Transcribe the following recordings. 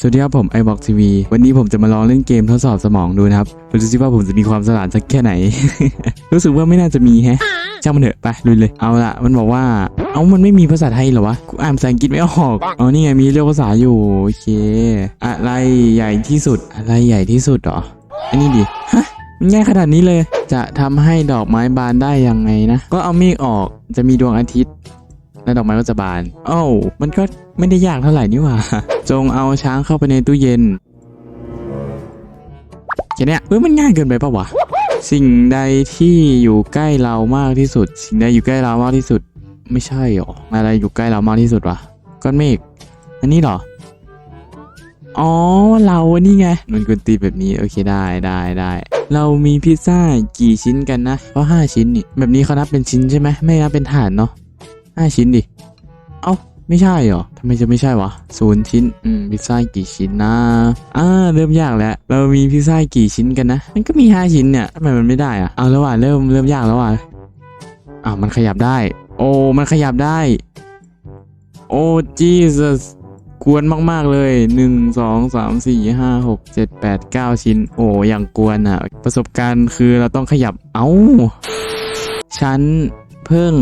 สวัสดีครับผม iBox TV วันนี้ผมจะมาลองเล่นเกมทดสอบสมองดูนะครับมาดูซิว่าผมจะมีความสลาดสักแค่ไหน รู้สึกว่าไม่น่าจะมีแฮะช่างมันเถอะไปลุยเลยเอาละมันบอกว่า เอามันไม่มีภาษาไทยเหรอวะกูอ่านภาษาอังกฤษไม่ออกอ๋อนี่ไงมีเรียกภาษาอยู่โอเค อะไรใหญ่ที่สุดอะไรใหญ่ที่สุดเหรออันนี้ดิฮะมันง่ายขนาดนี้เลย จะทำให้ดอกไม้บานได้ยังไงนะก็เอาเมฆออกจะมีดวงอาทิตย์ และดอกไม้ก็จะบานโอ้าวมันก็ไม่ได้ยากเท่าไหร่นี่หว่า จงเอาช้างเข้าไปในตู้เย็นแค่นี้เฮ้ยมันง่ายเกินไปปะวะสิ่งใดที่อยู่ใกล้เรามากที่สุด สิ่งใดอยู่ใกล้เรามากที่สุด ไม่ใช่หรออะไรอยู่ใกล้เรามากที่สุดวะก้อนเมฆอันนี้หรออ๋อเราอันนี่ไงมันกวนตีแบบนี้โอเคได้ได้ได้เรามีพิซซ่ากี่ชิ้นกันนะเพราะห้าชิ้นนี่แบบนี้เขานับเป็นชิ้นใช่ไหมไม่นับเป็นฐานเนาะ ห้าชิ้นดิ เอ้า ไม่ใช่เหรอทำไมจะไม่ใช่วะศูนย์ชิ้น อืม พิซซ่ากี่ชิ้นนะ อ่า เริ่มยากแล้ว เรามีพิซซ่ากี่ชิ้นกันนะ มันก็มีห้าชิ้นเนี่ยทำไมมันไม่ได้อะเอาแล้วว่ะ เริ่มเริ่มยากแล้วว่ะอ่ามันขยับได้ โอ้ มันขยับได้ โอ้ Jesus กวนมาก ๆ เลยหนึ่งสองสามสี่ห้าหกเจ็ดแปดเก้าชิ้น โอ้อย่างกวนอะ ประสบการณ์คือเราต้องขยับ เอ้า ฉันเพิ่ง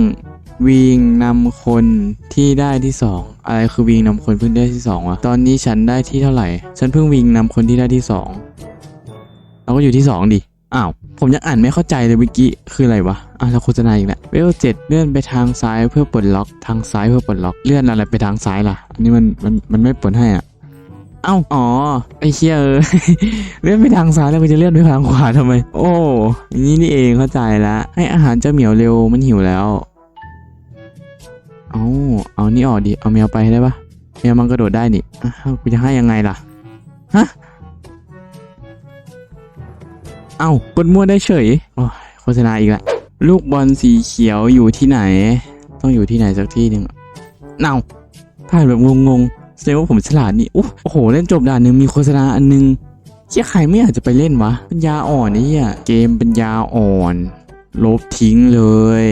วิงนำคนที่ได้ที่สองอะไรคือวิงนำคนเพิ่งได้ที่สองวะตอนนี้ฉันได้ที่เท่าไหร่ ฉันเพิ่งวิงนำคนที่ได้ที่สองเราก็อยู่ที่สองดิอ้าวผมยังอ่านไม่เข้าใจเลยเมื่อกี้คืออะไรวะอะเราโฆษณาอีกแล้วเวลเจ็ดเลื่อนไปทางซ้ายเพื่อปลดล็อกทางซ้ายเพื่อปลดล็อกเลื่อนอะไรไปทางซ้ายล่ะอันนี้มันมันมันไม่ปลดให้อะเอ้าอ๋อไอ้เชี่ยเออเลื่อนไปทางซ้ายแล้วก็จะเลื่อนไปทางขวาทำไม โอ้อย่างนี้นี่เองเข้าใจละให้อาหารเจ้าเหมียวเร็วมันหิวแล้ว เอาเอานี่ออกดิ เอาแมวไปได้ปะแมวมันกระโดดได้นี่กูจะให้ยังไงล่ะ ฮะ เอ้ากดมั่วได้เฉย โอ้ยโฆษณาอีกละ ลูกบอลสีเขียวอยู่ที่ไหน ต้องอยู่ที่ไหนสักที่หนึ่งเนาผ่านแบบงงๆแสดงว่าผมฉลาดนี่ โอ้โห เล่นจบด่านหนึ่งมีโฆษณาอันนึงเชี่ยใครไม่อยากจะไปเล่นวะ ปัญญาอ่อนนี่อะเกมปัญญาอ่อน ลบทิ้งเลย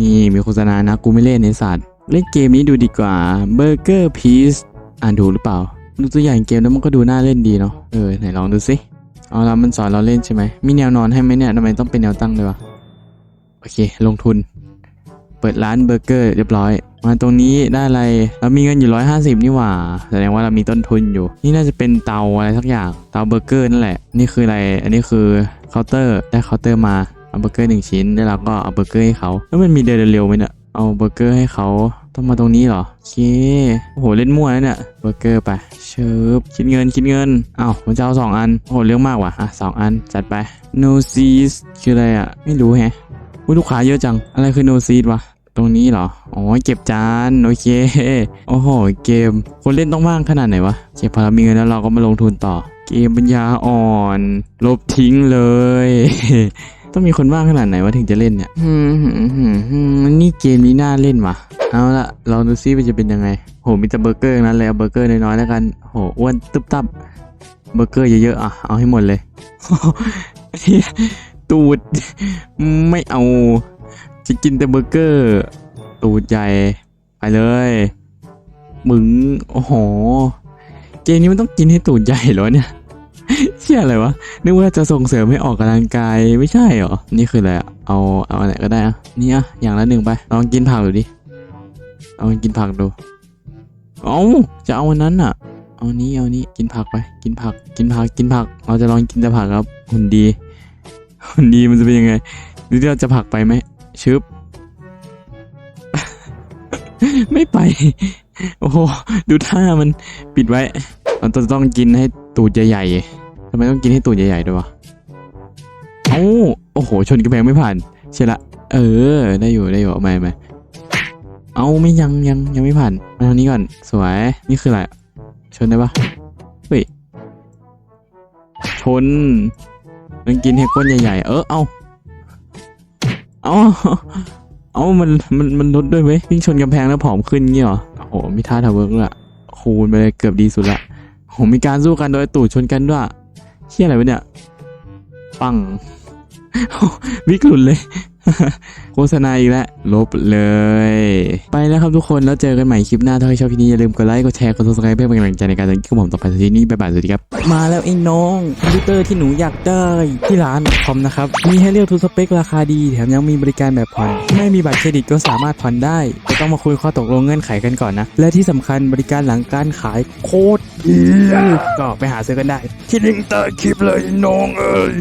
นี่มีโฆษณานะ กูไม่เล่นในสัตว์ เล่นเกมนี้ดูดีกว่า Burger Peace อ่านถูกหรือเปล่า ดูตัวอย่างเกมแล้วมันก็ดูน่าเล่นดีเนาะ เออ ไหนลองดูสิเอาละมันสอนเราเล่นใช่ไหม มีแนวนอนให้ไหมเนี่ยทำไมต้องเป็นแนวตั้งเลยวะ โอเค ลงทุน เปิดร้านเบอร์เกอร์เรียบร้อย มาตรงนี้ได้อะไร เรามีเงินอยู่ร้อยห้าสิบนี่หว่า แสดงว่าเรามีต้นทุนอยู่ นี่น่าจะเป็นเตาอะไรสักอย่าง เตาเบอร์เกอร์นั่นแหละ นี่คืออะไร อันนี้คือเคาน์เตอร์ ได้เคาน์เตอร์มา เอาเบอร์เกอร์หนึ่งชิ้น แล้วเราก็เอาเบอร์เกอร์ให้เขา แล้วมันมีเดินเร็วไหมเนี่ย เอาเบอร์เกอร์ให้เขาต้องมาตรงนี้เหรอโอเคโอ้โหเล่นมั่วแล้วเนี่ยเบอร์เกอร์ไปเชิบคิดเงินคิดเงินอ้าวมันจะเอาสองอันโอ้โหเรื่องมากว่ะอะสองอันจัดไป no seas คืออะไรอะไม่รู้แฮะอุ๊ยลูกค้าเยอะจัง อะไรคือ no seat วะตรงนี้เหรอ อ๋อ เก็บจาน โอเค โอ้โห เกม คนเล่นต้องว่างขนาดไหนวะ เก็บพอเรามีเงินแล้วเราก็มาลงทุนต่อ เกมปัญญาอ่อน ลบทิ้งเลย ต้องมีคนว่างขนาดไหนวะถึงจะเล่นเนี่ยอืมหืมหืมหืมนี่เกมนี้น่าเล่นว่ะ เอาละลองดูซิมันจะเป็นยังไง โห มีแต่เบอร์เกอร์นั้นเลยเอาเบอร์เกอร์น้อยๆแล้วกัน โห อ้วนตึ๊บตับ เบอร์เกอร์เยอะๆอะ เอาให้หมดเลยเหี้ยตูด ไม่เอา จะกินแต่เบอร์เกอร์ ตูดใหญ่ ไปเลย มึง โอ้โห เกมนี้มันต้องกินให้ตูดใหญ่เหรอเนี่ย เชี่ยอะไรวะ นึกว่าจะส่งเสริมให้ออกกำลังกายไม่ใช่เหรอ นี่คืออะไร เอาเอาอะไรก็ได้อะนี่อะอย่างละหนึ่งไปลองกินผักดูดิ เอากินผักดู เอาจะเอาวันนั้นอะเอานี้เอานี้กินผักไป กินผัก กินผัก กินผัก เราจะลองกินแต่ผักครับหุ่นดีหุ่นดีมันจะเป็นยังไงหรือเราจะผักไปไหมชึบ ไม่ไป โอ้โห ดูท่ามันปิดไว้เราจะต้องกินให้ตูดใหญ่ๆ ทำไมต้องกินให้ตูดใหญ่ๆด้วยวะเอ้โอ้โห ชนกระแพงไม่ผ่านใช่ละ เออ ได้อยู่ได้อยู่เอาไม่ไม่เอาไม่ยังยังยังไม่ผ่านมาทางนี้ก่อน สวย นี่คืออะไร ชนได้ปะเฮ้ย ชนมันกินให้ก้นใหญ่ๆ เออ เอาเอาเอามัน มัน มันลดด้วยเว้ยวิ่งชนกำแพงแล้วผอมขึ้นเงี้ยเหรอ โอ้โห มีท่าทาวเวิร์กด้วยอะคูณไปเลยเกือบดีสุดละโหมีการสู้กันโดยตูดชนกันด้วย เฮียอะไรวะเนี่ย ปัง วิกหลุนเลย โฆษณาอีกแล้วลบเลย ไปแล้วครับทุกคนแล้วเจอกันใหม่คลิปหน้าถ้าใครชอบคลิปนี้อย่าลืมกดไลค์กดแชร์กด subscribe เพื่อเป็นกำลังใจในการทำคลิปของผมต่อไปทีนี้บ๊ายบายสวัสดีครับ มาแล้วไอ้น้องคอมพิวเตอร์ที่หนูอยากได้ที่ร้านคอมนะครับมีให้เลือกทุกสเปคราคาดีแถมยังมีบริการแบบผ่อนไม่มีบัตรเครดิตก็สามารถผ่อนได้แต่ต้องมาคุยข้อตกลงเงื่อนไขกันก่อนนะและที่สำคัญบริการหลังการขายโคตรดีก็ไปหาซื้อกันได้ที่ลิงก์ใต้คลิปเลยน้องเอ้ย